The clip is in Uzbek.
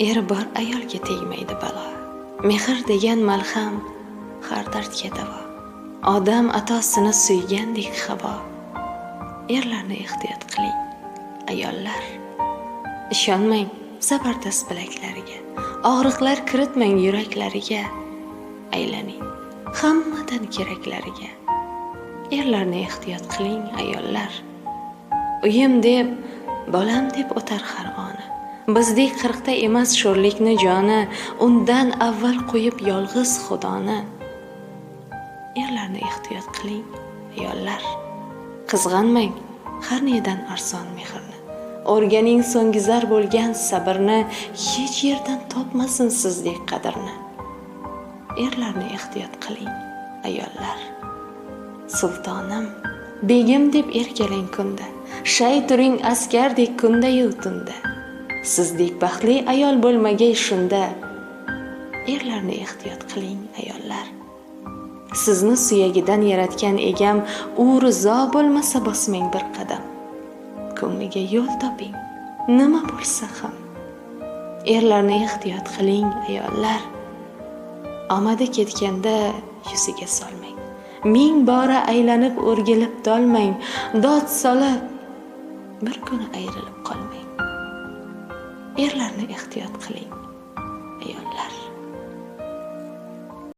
eri bor ayolga tegmaydi balo. Mehr degan malham har dardga davo. Odam atosini suygandek havo. Erlarni ehtiyot qiling ayollar. Ishonmang zabardast bilaklariga. Og'riqlar kiritmang yuraklariga. Aylaning hammadan keraklariga. Erlarni ehtiyot qiling ayollar. Uyim deb bolam deb o'tar har oni bizdek qirqda emas sho'rlikni joni undan avval qo'yib yolg'iz xudoni. Erlarni ehtiyot qiling ayollar. Qizg'anmang har nedan arson mehrni. O'rganing so'ngizar bo'lgan sabrni hech yerdan topmasin sizdek qadrni. Erlarni ehtiyot qiling ayollar. Sultonim begim deb erkalang kunda. Shay turing askardek kundayu tunda. Sizdek baxtli ayol bo'lmagay shunda. Erlarni ehtiyot qiling ayollar. Sizni suyagidan yaratgan egam u rizo bo'lmasa bosmang bir qadam. Ko'ngliga yo'l toping nima bo'lsa ham. Erlarni ehtiyot qiling ayollar. Omadi ketganda yuziga solmang. Ming bora aylanib o'rgilib tolmang dod solib bir kuni ayrilib qolmang. Erlarni ehtiyot qiling.